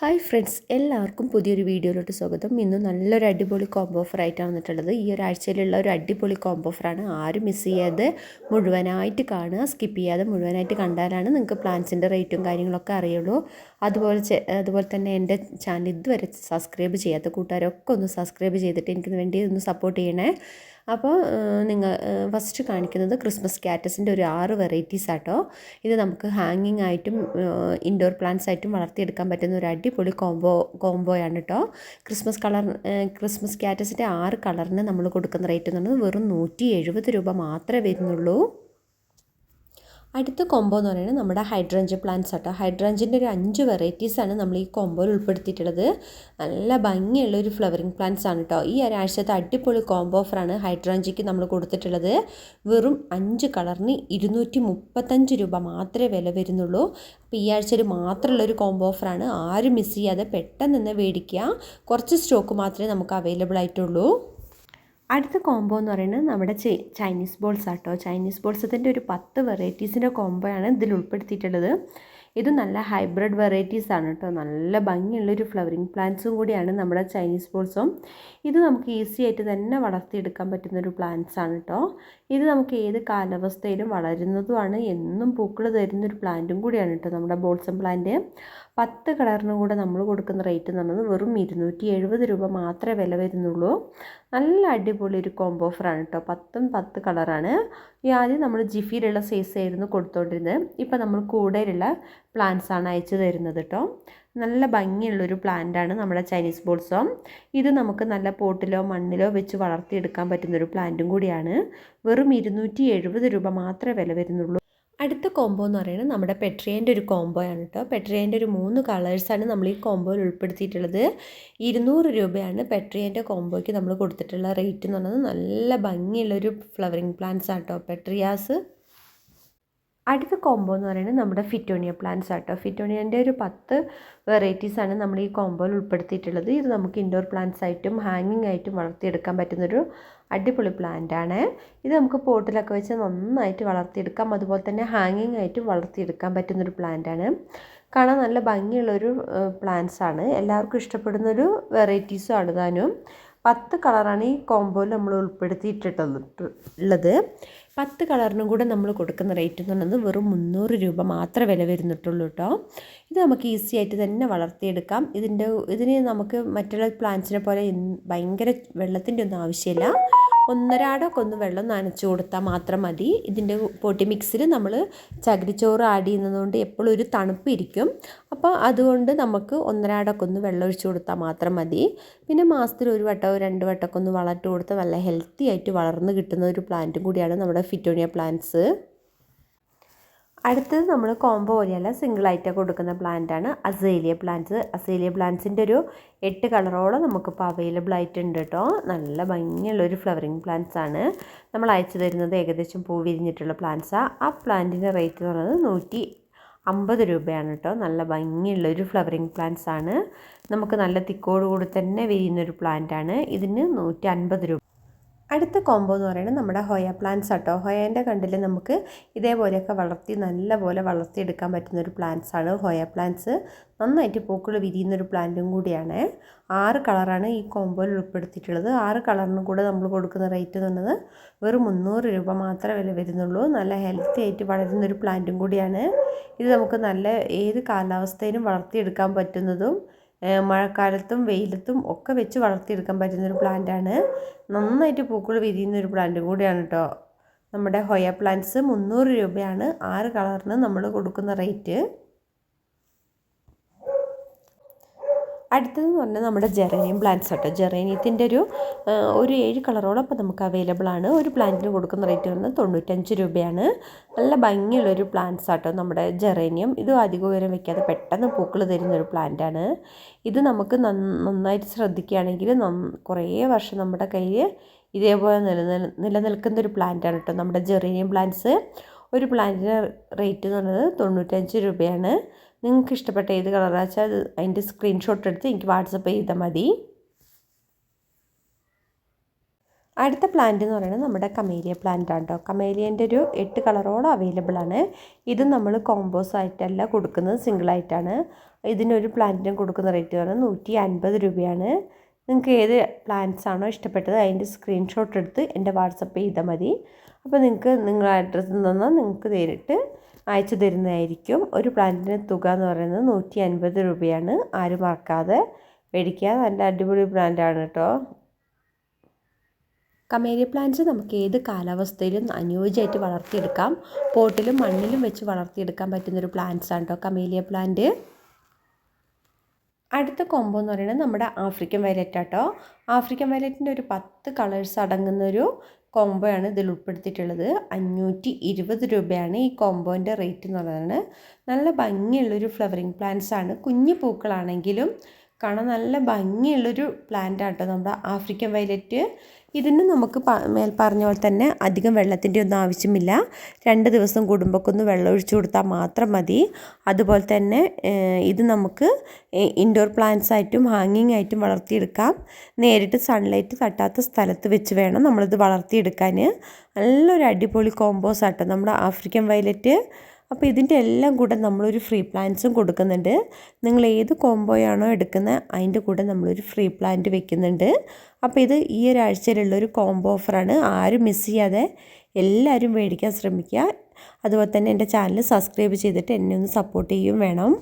Hi friends എല്ലാവർക്കും പുതിയൊരു വീഡിയോയിലോട്ട് സ്വാഗതം. ഇന്ന് നല്ലൊരു അടിപൊളി കോംബോ ഓഫർ ആയിട്ടാണ് വന്നിട്ടുള്ളത്. ഈ ഒരാഴ്ചയിലുള്ള ഒരു അടിപൊളി കോംബോ ഓഫറാണ് ആരും മിസ് ചെയ്യാതെ മുഴുവനായിട്ട് കാണുക സ്കിപ്പ് ചെയ്യാതെ മുഴുവനായിട്ട് കണ്ടാലാണ് നിങ്ങൾക്ക് പ്ലാൻസിന്റെ റേറ്റും കാര്യങ്ങളൊക്കെ അറിയുള്ളൂ. അതുപോലെ അതുപോലെ തന്നെ എന്റെ ചാനൽ ഇതുവരെ സബ്സ്ക്രൈബ് ചെയ്യാത്ത കൂട്ടുകാരൊക്കെ ഒന്ന് സബ്സ്ക്രൈബ് ചെയ്തിട്ട് എനിക്ക് വേണ്ടി ഒന്ന് സപ്പോർട്ട് ചെയ്യണേ. അപ്പോൾ നിങ്ങൾ ഫസ്റ്റ് കാണിക്കുന്നത് ക്രിസ്മസ് കാറ്റസിന്റെ ഒരു ആറ് വെറൈറ്റീസ് ആട്ടോ. ഇത് നമുക്ക് ഹാങ്ങിങ് ആയിട്ടും ഇൻഡോർ പ്ലാന്റ്സ് ആയിട്ടും വളർത്തിയെടുക്കാൻ പറ്റുന്ന ഒരു അടിപൊളി കോംബോ കോംബോയാണ് കേട്ടോ ക്രിസ്മസ് കളർ ക്രിസ്മസ് കാറ്റസിന്റെ ആറ് കളറിന് നമ്മൾ കൊടുക്കുന്ന റേറ്റ് എന്ന് പറയുന്നത് വെറും നൂറ്റി രൂപ മാത്രമേ വരുന്നുള്ളൂ. അടുത്ത കോംബോ എന്ന് പറയുന്നത് നമ്മുടെ ഹൈഡ്രഞ്ച് പ്ലാന്റ്സ് ആട്ടോ. ഹൈഡ്രഞ്ചിന്റെ ഒരു അഞ്ച് വെറൈറ്റീസാണ് നമ്മൾ ഈ കോംബോയിൽ ഉൾപ്പെടുത്തിയിട്ടുള്ളത്. നല്ല ഭംഗിയുള്ള ഒരു ഫ്ലവറിങ് പ്ലാന്റ്സ് ആണ് കേട്ടോ ഈ ഒരാഴ്ചത്തെ അടിപൊളി കോംബോ ഓഫറാണ് ഹൈഡ്രഞ്ചിക്ക് നമ്മൾ കൊടുത്തിട്ടുള്ളത്. വെറും അഞ്ച് കളറിന് ഇരുന്നൂറ്റി മുപ്പത്തഞ്ച് രൂപ മാത്രമേ വില വരുന്നുള്ളൂ. അപ്പോൾ ഈ ആഴ്ചയിൽ മാത്രമുള്ള ഒരു കോംബോ ഓഫറാണ് ആരും മിസ് ചെയ്യാതെ പെട്ടെന്ന് തന്നെ മേടിക്കുക. കുറച്ച് സ്റ്റോക്ക് മാത്രമേ നമുക്ക് അവൈലബിൾ ആയിട്ടുള്ളൂ. അടുത്ത കോംബോ എന്ന് പറയുന്നത് നമ്മുടെ ചൈനീസ് ബോൾസ് ആട്ടോ. ചൈനീസ് ബോൾസത്തിന്റെ ഒരു പത്ത് വെറൈറ്റീസിന്റെ കോംബോ ആണ് ഇതിൽ ഉൾപ്പെടുത്തിയിട്ടുള്ളത്. ഇത് നല്ല ഹൈബ്രിഡ് വെറൈറ്റീസ് ആണ് കേട്ടോ. നല്ല ഭംഗിയുള്ളൊരു ഫ്ലവറിങ് പ്ലാന്റ്സും കൂടിയാണ് നമ്മുടെ ചൈനീസ് ബോൾസും ഇത് നമുക്ക് ഈസി ആയിട്ട് തന്നെ വളർത്തിയെടുക്കാൻ പറ്റുന്നൊരു പ്ലാന്റ്സ് ആണ് കേട്ടോ. ഇത് നമുക്ക് ഏത് കാലാവസ്ഥയിലും വളരുന്നതുമാണ്. എന്നും പൂക്കൾ തരുന്നൊരു പ്ലാന്റും കൂടിയാണ് കേട്ടോ നമ്മുടെ ബോൾസം പ്ലാന്റ്. പത്ത് കളറിനും കൂടെ നമ്മൾ കൊടുക്കുന്ന റേറ്റ് എന്ന് പറയുന്നത് വെറും ഇരുന്നൂറ്റി എഴുപത് രൂപ മാത്രമേ വില വരുന്നുള്ളൂ. നല്ല അടിപൊളി ഒരു കോംബോ ഓഫറാണ് കേട്ടോ. പത്തും പത്ത് കളറാണ്. ഈ ആദ്യം നമ്മൾ ജിഫിയിലുള്ള സൈസ് ആയിരുന്നു കൊടുത്തുകൊണ്ടിരുന്നത് ഇപ്പം നമ്മൾ കൂടെയുള്ള പ്ലാന്റ്സാണ് അയച്ചു തരുന്നത് കേട്ടോ. നല്ല ഭംഗിയുള്ളൊരു പ്ലാന്റാണ് നമ്മുടെ ചൈനീസ് ബോൾസോം. ഇത് നമുക്ക് നല്ല പോട്ടിലോ മണ്ണിലോ വെച്ച് വളർത്തിയെടുക്കാൻ പറ്റുന്നൊരു പ്ലാന്റും കൂടിയാണ്. വെറും ഇരുന്നൂറ്റി എഴുപത് രൂപ മാത്രമേ വില വരുന്നുള്ളൂ. അടുത്ത കോംബോ എന്ന് പറയുന്നത് നമ്മുടെ പെട്രിയേന്റെ ഒരു കോംബോ ആണ് കേട്ടോ. പെട്രിയേന്റെ ഒരു മൂന്ന് കളേഴ്സാണ് നമ്മൾ ഈ കോംബോയിൽ ഉൾപ്പെടുത്തിയിട്ടുള്ളത്. ഇരുന്നൂറ് രൂപയാണ് പെട്രിയേന്റെ കോംബോയ്ക്ക് നമ്മൾ കൊടുത്തിട്ടുള്ള റേറ്റ് എന്ന് പറയുന്നത്. നല്ല ഭംഗിയുള്ളൊരു ഫ്ലവറിങ് പ്ലാന്റ്സ് ആണ് കേട്ടോ. പെട്രിയാസ്. അടുത്ത കോംബോ എന്ന് പറയുന്നത് നമ്മുടെ ഫിറ്റോണിയ പ്ലാന്റ്സ് ആട്ടോ. ഫിറ്റോണിയന്റെ ഒരു പത്ത് വെറൈറ്റീസാണ് നമ്മൾ ഈ കോംബോയിൽ ഉൾപ്പെടുത്തിയിട്ടുള്ളത്. ഇത് നമുക്ക് ഇൻഡോർ പ്ലാന്റ്സ് ആയിട്ടും ഹാങ്ങിങ് ആയിട്ടും വളർത്തിയെടുക്കാൻ പറ്റുന്നൊരു അടിപൊളി പ്ലാന്റ് ആണ്. ഇത് നമുക്ക് പോട്ടിലൊക്കെ വെച്ച് നന്നായിട്ട് വളർത്തിയെടുക്കാം. അതുപോലെ തന്നെ ഹാങ്ങിങ് ആയിട്ടും വളർത്തിയെടുക്കാൻ പറ്റുന്നൊരു പ്ലാന്റ് ആണ്. കാണാൻ നല്ല ഭംഗിയുള്ളൊരു പ്ലാന്റ്സ് ആണ്. എല്ലാവർക്കും ഇഷ്ടപ്പെടുന്നൊരു വെറൈറ്റീസും ആണ് താനും പത്ത് കളറാണ് ഈ കോംബോയിൽ നമ്മൾ ഉൾപ്പെടുത്തിയിട്ടുള്ളത് ഉള്ളത്. പത്ത് കളറിനും കൂടെ നമ്മൾ കൊടുക്കുന്ന റേറ്റ് എന്ന് പറയുന്നത് വെറും മുന്നൂറ് രൂപ മാത്രമേ വില വരുന്നിട്ടുള്ളൂ കേട്ടോ ഇത് നമുക്ക് ഈസി ആയിട്ട് തന്നെ വളർത്തിയെടുക്കാം. ഇതിന്റെ ഇതിന് നമുക്ക് മറ്റുള്ള പ്ലാന്റ്സിനെ പോലെ ഭയങ്കര വെള്ളത്തിന്റെ ഒന്നും ആവശ്യമില്ല. ഒന്നരാടൊക്കെ ഒന്ന് വെള്ളം നനച്ചു കൊടുത്താൽ മാത്രം മതി. ഇതിന്റെ പൊട്ടി മിക്സിൽ നമ്മൾ ചകിരിച്ചോറ് ആഡ് ചെയ്യുന്നതുകൊണ്ട് എപ്പോഴും ഒരു തണുപ്പ് ഇരിക്കും അപ്പോൾ അതുകൊണ്ട് നമുക്ക് ഒന്നരാടൊക്കെ ഒന്ന് വെള്ളം ഒഴിച്ചു കൊടുത്താൽ മാത്രം മതി. പിന്നെ മാസത്തിൽ ഒരു വട്ടമോ രണ്ട് വട്ടമൊക്കെ ഒന്ന് വളർത്തി കൊടുത്താൽ നല്ല ഹെൽത്തി ആയിട്ട് വളർന്ന് കിട്ടുന്ന ഒരു പ്ലാന്റും കൂടിയാണ് നമ്മുടെ ഫിറ്റോണിയ പ്ലാന്റ്സ്. അടുത്തത് നമ്മൾ കോംബോ പോലെയല്ല സിംഗിളായിട്ട് കൊടുക്കുന്ന പ്ലാന്റാണ് അസേലിയ പ്ലാന്റ്സ് അസേലിയ പ്ലാന്റ്സിന്റെ ഒരു എട്ട് കളറോളം നമുക്കിപ്പോൾ അവൈലബിൾ ആയിട്ടുണ്ട് കേട്ടോ നല്ല ഭംഗിയുള്ള ഒരു ഫ്ലവറിങ് പ്ലാന്റ്സ് ആണ്. നമ്മൾ അയച്ചു തരുന്നത് ഏകദേശം പൂ വിരിഞ്ഞിട്ടുള്ള പ്ലാന്റ്സാണ് ആ. പ്ലാന്റിന്റെ റേറ്റ് എന്ന് പറയുന്നത് നൂറ്റി അമ്പത് രൂപയാണ് കേട്ടോ നല്ല ഭംഗിയുള്ള ഒരു ഫ്ലവറിങ് പ്ലാന്റ്സ് ആണ്. നമുക്ക് നല്ല തിക്കോടുകൂടി തന്നെ വിരിയുന്നൊരു പ്ലാന്റ് ആണ്. ഇതിന് നൂറ്റി അൻപത് രൂപ അടുത്ത കോംബോ എന്ന് പറയുന്നത് നമ്മുടെ ഹൊയ പ്ലാന്റ്സ് ആട്ടോ. ഹൊയേന്റെ കണ്ടിൽ നമുക്ക് ഇതേപോലെയൊക്കെ വളർത്തി നല്ലപോലെ വളർത്തിയെടുക്കാൻ പറ്റുന്ന ഒരു പ്ലാന്റ്സ് ആണ് ഹൊയ പ്ലാന്റ്സ് നന്നായിട്ട് പൂക്കൾ വിരിയുന്നൊരു പ്ലാന്റും കൂടിയാണ്. ആറ് കളറാണ് ഈ കോംബോയിൽ ഉൾപ്പെടുത്തിയിട്ടുള്ളത്. ആറ് കളറിനും കൂടെ നമ്മൾ കൊടുക്കുന്ന റേറ്റ് എന്ന് പറയുന്നത് വെറും മുന്നൂറ് രൂപ മാത്രമേ വില വരുന്നുള്ളൂ. നല്ല ഹെൽത്തി ആയിട്ട് വളരുന്നൊരു പ്ലാന്റും കൂടിയാണ്. ഇത് നമുക്ക് നല്ല ഏത് കാലാവസ്ഥയിലും വളർത്തിയെടുക്കാൻ പറ്റുന്നതും മഴക്കാലത്തും വെയിലത്തും ഒക്കെ വെച്ച് വളർത്തിയെടുക്കാൻ പറ്റുന്നൊരു പ്ലാന്റാണ്. നന്നായിട്ട് പൂക്കൾ വിരിയുന്ന ഒരു പ്ലാന്റ് കൂടിയാണ് കേട്ടോ നമ്മുടെ ഹൊയ പ്ലാന്റ്സ് മുന്നൂറ് രൂപയാണ്. ആറ് കളറിന് നമ്മൾ കൊടുക്കുന്ന റേറ്റ്. അടുത്തതെന്ന് പറഞ്ഞാൽ നമ്മുടെ ജെറേനിയം പ്ലാന്റ്സ് കേട്ടോ. ജെറേനിയത്തിന്റെ ഒരു ഒരു ഏഴ് കളറോളം അപ്പോൾ നമുക്ക് അവൈലബിൾ ആണ്. ഒരു പ്ലാന്റിന് കൊടുക്കുന്ന റേറ്റ് വരുന്നത് തൊണ്ണൂറ്റഞ്ച് രൂപയാണ്. നല്ല ഭംഗിയുള്ളൊരു പ്ലാന്റ്സ് ആട്ടോ നമ്മുടെ ജെറേനിയം ഇത് അധികം ഉയരം വെക്കാതെ പെട്ടെന്ന് പൂക്കൾ തരുന്നൊരു പ്ലാന്റാണ് ഇത് നമുക്ക് നന്നായിട്ട് ശ്രദ്ധിക്കുകയാണെങ്കിൽ കുറേ വർഷം നമ്മുടെ കയ്യിൽ ഇതേപോലെ നിലനിൽ നിലനിൽക്കുന്ന ഒരു പ്ലാന്റാണ് കേട്ടോ നമ്മുടെ ജെറേനിയം പ്ലാന്റ്സ് ഒരു പ്ലാന്റിന്റെ റേറ്റ് എന്ന് പറയുന്നത് തൊണ്ണൂറ്റഞ്ച് രൂപയാണ്. നിങ്ങൾക്ക് ഇഷ്ടപ്പെട്ട ഏത് കളറാണെന്ന് വെച്ചാൽ അതിന്റെ സ്ക്രീൻഷോട്ട് എടുത്ത് എനിക്ക് വാട്സപ്പ് ചെയ്താൽ മതി. അടുത്ത പ്ലാന്റ് എന്ന് പറയുന്നത് നമ്മുടെ കമേലിയ പ്ലാന്റ് ആണ് കേട്ടോ കമേലിയന്റെ ഒരു എട്ട് കളറോളം അവൈലബിൾ ആണ്. ഇത് നമ്മൾ കോമ്പോസ് ആയിട്ടല്ല കൊടുക്കുന്നത് സിംഗിളായിട്ടാണ് ഇതിനൊരു പ്ലാന്റിനും കൊടുക്കുന്ന റേറ്റ് എന്ന് പറയുന്നത് നൂറ്റി അൻപത് രൂപയാണ്. നിങ്ങൾക്ക് ഏത് പ്ലാന്റ്സ് ആണോ ഇഷ്ടപ്പെട്ടത് അതിന്റെ സ്ക്രീൻഷോട്ട് എടുത്ത് എന്റെ വാട്സപ്പ് ചെയ്താൽ മതി. അപ്പോൾ നിങ്ങൾക്ക് നിങ്ങളുടെ അഡ്രസ്സ് നിന്ന് നിങ്ങൾക്ക് നേരിട്ട് അയച്ചു തരുന്നതായിരിക്കും. ഒരു പ്ലാന്റിന് തുക എന്ന് പറയുന്നത് നൂറ്റി അൻപത് രൂപയാണ്. ആരും മറക്കാതെ മേടിക്കുക. നല്ല അടിപൊളി പ്ലാന്റാണ് കേട്ടോ. കമേരിയ പ്ലാന്റ്സ് നമുക്ക് ഏത് കാലാവസ്ഥയിലും അനുയോജ്യമായിട്ട് വളർത്തിയെടുക്കാം. പോട്ടിലും മണ്ണിലും വെച്ച് വളർത്തിയെടുക്കാൻ പറ്റുന്നൊരു പ്ലാന്റ്സ് ആണ് കേട്ടോ കമേലിയ പ്ലാന്റ് അടുത്ത കോംബോ എന്ന് പറയുന്നത് നമ്മുടെ ആഫ്രിക്കൻ വയലറ്റ് ആട്ടോ ആഫ്രിക്കൻ വയലറ്റിന്റെ ഒരു പത്ത് കളേഴ്സ് അടങ്ങുന്നൊരു കോംബോയാണ് ഇതിൽ ഉൾപ്പെടുത്തിയിട്ടുള്ളത്. അഞ്ഞൂറ്റി ഇരുപത് രൂപയാണ് ഈ കോംബോന്റെ റേറ്റ് എന്ന് പറയുന്നത് നല്ല ഭംഗിയുള്ളൊരു ഫ്ലവറിങ് പ്ലാന്റ്സ് ആണ്. കുഞ്ഞു പൂക്കളാണെങ്കിലും കാണാൻ നല്ല ഭംഗിയുള്ളൊരു പ്ലാന്റ് ആട്ടോ നമ്മുടെ ആഫ്രിക്കൻ വയലറ്റ് ഇതിന് നമുക്ക് മേൽ പറഞ്ഞ പോലെ തന്നെ അധികം വെള്ളത്തിന്റെ ഒന്നും ആവശ്യമില്ല. രണ്ട് ദിവസം കുടുംബക്കൊന്ന് വെള്ളം ഒഴിച്ചു കൊടുത്താൽ മാത്രം മതി. അതുപോലെ തന്നെ ഇത് നമുക്ക് ഇൻഡോർ പ്ലാന്റ്സ് ആയിട്ടും ഹാങ്ങിങ് ആയിട്ടും വളർത്തിയെടുക്കാം. നേരിട്ട് സൺലൈറ്റ് തട്ടാത്ത സ്ഥലത്ത് വെച്ച് വേണം നമ്മളിത് വളർത്തിയെടുക്കാൻ. നല്ലൊരു അടിപൊളി കോമ്പോസ് ആട്ടോ. നമ്മുടെ ആഫ്രിക്കൻ വയലറ്റ് അപ്പോൾ ഇതിന്റെ എല്ലാം കൂടെ നമ്മളൊരു ഫ്രീ പ്ലാന്റ്സും കൊടുക്കുന്നുണ്ട്. നിങ്ങൾ ഏത് കോംബോയാണോ എടുക്കുന്നത് അതിന്റെ കൂടെ നമ്മളൊരു ഫ്രീ പ്ലാന്റ് വെക്കുന്നുണ്ട്. അപ്പോൾ ഇത് ഈ ഒരാഴ്ചയിലുള്ളൊരു കോംബോ ഓഫറാണ് ആരും മിസ് ചെയ്യാതെ എല്ലാവരും മേടിക്കാൻ ശ്രമിക്കുക. അതുപോലെ തന്നെ എന്റെ ചാനൽ സബ്സ്ക്രൈബ് ചെയ്തിട്ട് എന്നെ ഒന്ന് സപ്പോർട്ട് ചെയ്യും വേണം.